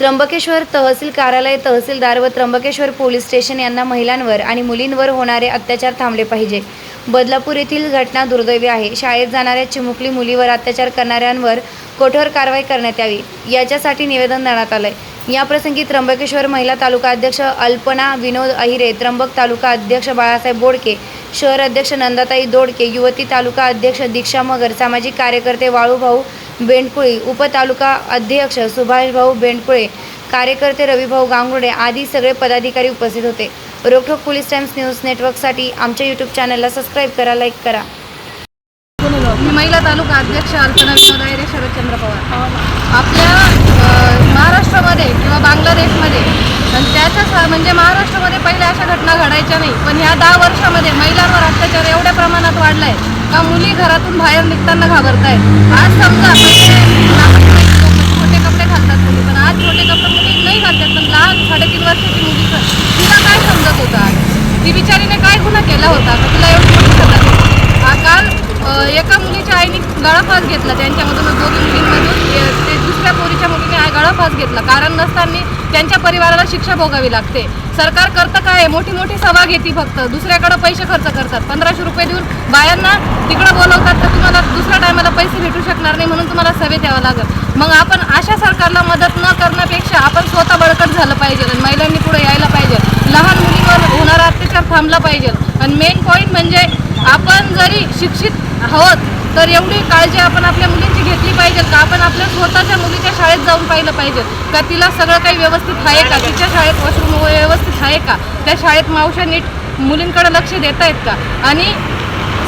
त्र्यंबकेश्वर तहसील कार्यालय तहसीलदार व Trimbakeshwar police station यांना महिलांवर आणि मुलींवर होणारे अत्याचार थांबले पाहिजे. बदलापूर येथील घटना दुर्दैवी आहे. शाळेत जाणाऱ्या चिमुकली मुलीवर अत्याचार करणाऱ्यांवर कठोर कारवाई करण्यात यावी. याच्यासाठी निवेदन देण्यात आलंय. याप्रसंगी त्र्यंबकेश्वर महिला तालुका अध्यक्ष अल्पना विनोद अहिरे त्र्यंबक तालुका अध्यक्ष बाळासाहेब बोडके शहर अध्यक्ष नंदाताई दोडके युवती तालुका अध्यक्ष दीक्षा मगर सामाजिक कार्यकर्ते वाळूभाऊ बेंडकुळे उपतालुका अध्यक्ष सुभाषभाऊ बेंडकुळे कार्यकर्ते रविभाऊ गांगुर्डे आदी सगळे पदाधिकारी उपस्थित होते. रोखोक पोलीस टाइम्स न्यूज नेटवर्कसाठी आमच्या यूट्यूब चॅनलला सबस्क्राईब करा लाईक करा. मी महिला तालुका अध्यक्ष अल्पना विनोद आयरे शरदचंद्र पवार. आपल्या अशा घटना घडायच्या नाही. पण ह्या दहा वर्षामध्ये महिलांवर अत्याचार एवढ्या प्रमाणात वाढलाय का मुली घरातून बाहेर निघताना घाबरतायत? आज समजा छोटे कपडे घालतात मुली पण आज छोटे कपडे मुली नाही घालतात पण लहान साडेतीन वर्षाची मुली तिला काय समजत होतं ती बिचारीने काय गुन्हा केला होता? का तिला एवढी मोठी सजा हा काल एका मुलीच्या आईने गळाफास घेतला. त्यांच्यामधून दोघी मुलींमधून ते दुसऱ्या पोरीच्या मुलीने आ- घेतला. कारण नसताना त्यांच्या परिवाराला शिक्षा भोगावी लागते. सरकार करतं काय? मोठी मोठी सभा घेते फक्त. दुसऱ्याकडे पैसे खर्च करतात. पंधराशे रुपये देऊन बायांना तिकडं बोलवतात तर तुम्हाला दुसऱ्या टायमाला पैसे भेटू शकणार नाही म्हणून तुम्हाला सभेत यावं लागत मग आपण अशा सरकारला मदत न करण्यापेक्षा आपण स्वतः बळकट झालं पाहिजे आणि महिलांनी पुढे यायला पाहिजे. लहान मुलींवर होणारा अत्याचार थांबला पाहिजे. आणि मेन पॉईंट म्हणजे आपण जरी शिक्षित आहोत तर एवढी काळजी आपण आपल्या मुलींची घेतली पाहिजे का? आपण आपल्या स्वतःच्या मुलीच्या शाळेत जाऊन पाहिलं पाहिजे का तिला सगळं काही व्यवस्थित आहे का? तिच्या शाळेत वॉशरूम व्यवस्थित आहे का? त्या शाळेत मावशा नीट मुलींकडे लक्ष देत आहेत का? आणि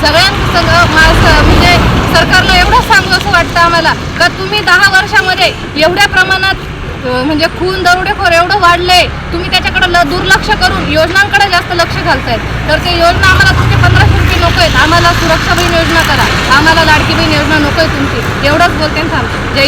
सगळ्यांचं सगळं माझं म्हणजे सरकारला एवढंच सांगू असं वाटतं आम्हाला का तुम्ही दहा वर्षामध्ये एवढ्या प्रमाणात म्हणजे खून दरोडेखोर एवढं वाढले तुम्ही त्याच्याकडे ल दुर्लक्ष करून योजनांकडे जास्त लक्ष घालतायत. तर ते योजना आम्हाला तुमचे पंधराशे नको आहेत आम्हाला सुरक्षा बहीण योजना करा. आम्हाला लाडकी बहीण योजना नको आहे तुमची. एवढंच बोलते थांब. जय